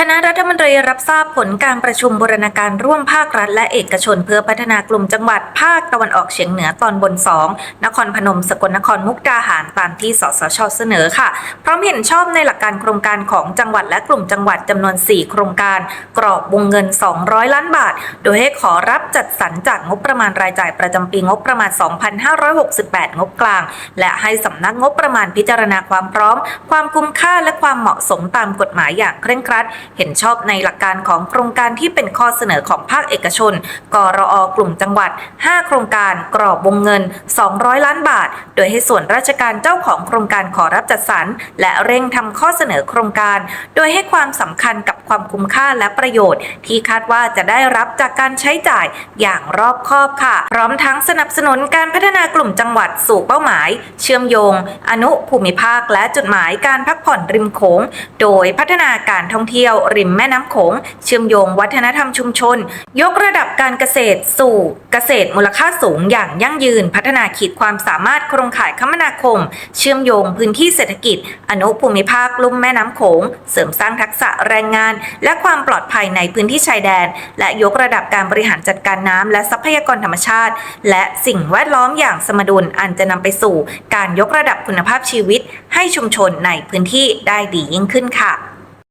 คณะรัฐมนตรีรับทราบผลการประชุมบูรณาการร่วมภาครัฐและเอกชนเพื่อพัฒนากลุ่มจังหวัดภาคตะวันออกเฉียงเหนือตอนบน 2 นครพนม สกลนครมุกดาหารตามที่สสชเสนอค่ะ พร้อมเห็นชอบในหลักการโครงการของจังหวัดและกลุ่มจังหวัดจำนวน 4 โครงการ กรอบวงเงิน 200 ล้านบาท โดยให้ขอรับจัดสรรจากงบประมาณรายจ่ายประจำปีงบประมาณ 2568 งบกลาง และให้สำนักงบประมาณพิจารณาความพร้อม ความคุ้มค่าและความเหมาะสมตามกฎหมายอย่างเคร่งครัดเห็นชอบในหลักการของโครงการที่เป็นข้อเสนอของภาคเอกชน กรอกลุ่มจังหวัด 5 โครงการกรอบวงเงิน 200 ล้านบาท โดยให้ส่วนราชการเจ้าของโครงการขอรับจัดสรร และเร่งทำข้อเสนอโครงการ โดยให้ความสำคัญกับความคุ้มค่าและประโยชน์ ที่คาดว่าจะได้รับจากการใช้จ่ายอย่างรอบคอบค่ะ พร้อมทั้งสนับสนุนการพัฒนากลุ่มจังหวัดสู่เป้าหมาย เชื่อมโยง อนุภูมิภาคและจุดหมายการพักผ่อนริมโขง โดยพัฒนาการท่องเที่ยวริมแม่น้ำโขง เชื่อมโยงวัฒนธรรมชุมชน ยกระดับการเกษตรสู่เกษตรมูลค่าสูงอย่างยั่งยืน พัฒนาขีดความสามารถโครงข่ายคมนาคม เชื่อมโยงพื้นที่เศรษฐกิจ อนุภูมิภาคลุ่มแม่น้ำโขง เสริมสร้างทักษะแรงงาน และความปลอดภัยในพื้นที่ชายแดน และยกระดับการบริหารจัดการน้ำและทรัพยากรธรรมชาติ และสิ่งแวดล้อมอย่างสมดุลอันจะนำไปสู่ การยกระดับคุณภาพชีวิต ให้ชุมชนในพื้นที่ได้ดียิ่งขึ้นค่ะ